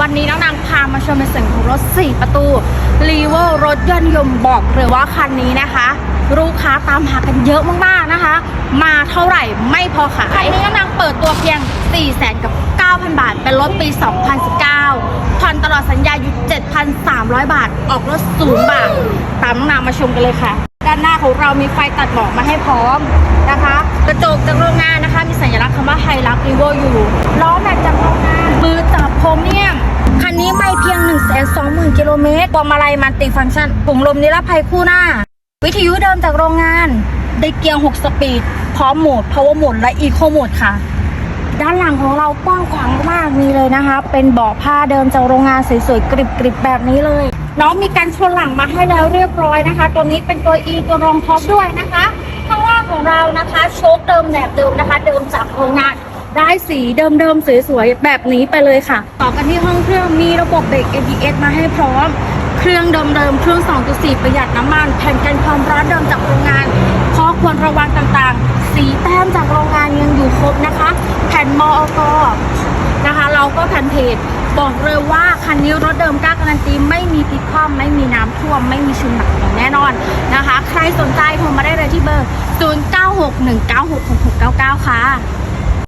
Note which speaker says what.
Speaker 1: วันนี้น้องนางพามาชมในส่วนของรถ 4 ประตูรีโวรถยนต์ยมบอกเลยว่าคันนี้นะคะ ลูกค้าตามหากันเยอะมากๆนะคะ มาเท่าไหร่ไม่พอขาย คันนี้น้องนางเปิดตัวเพียง 4 0 0แสนกับ 9,000 บาท เป็นรถปี 2019ผ่อนตลอดสัญญาอยู่ 7,300 บาท ออกรถศูนย์บาท ตามน้องนางมาชมกันเลยค่ะ ด้านหน้าของเรามีไฟตัดหมอกมาให้พร้อมนะคะ กระจกจากโรงงานนะคะ มีสัญลักษณ์คำว่าไฮรักรีโวอยู่ล้อแม็กจากโรงงานมือจับพรม พียง1 2 0 0 0 0กิโลเมตรพวงมาลัยมันติฟังก์ชันปุ่มลมนิรภัยคู่หน้า วิทยุเดิมจากโรงงาน ได้เกียร์ 6 สปีด พร้อมโหมด power mode และ eco mode ค่ะ ด้านหลังของเรากว้างขวางมากมีเลยนะคะ เป็นเบาะผ้าเดิมจากโรงงานสวยๆ กริบๆ แบบนี้เลย น้องมีการชนหลังมาให้แล้วเรียบร้อยนะคะ ตัวนี้เป็นตัว E ตัวรองท็อปด้วยนะคะข้างล่างของเรานะคะโชคเดิมแบบเดิมนะคะ เดิมจากโรงงาน ได้สีเดิมๆ สวยๆ แบบนี้ไปเลยค่ะ ต่อกันที่ห้องเครื่องมีระบบเบรก ABS มาให้พร้อม เครื่องเดิมๆ เครื่อง 2.4 ประหยัดน้ำมัน แผ่นกันความร้อนเดิมจากโรงงาน ข้อควรระวังต่างๆ สีแต้มจากโรงงานยังอยู่ครบนะคะ แผ่นมอกนะคะ เราก็แผ่นเพจบอกเลยว่าคันนี้รถเดิมกล้าการันตีไม่มีพลิกคว่ำไม่มีน้ำท่วม ไม่มีชุนหนักอย่างแน่นอนนะคะ ใครสนใจโทรมาได้เลยที่เบอร์ 0961966699 ค่ะ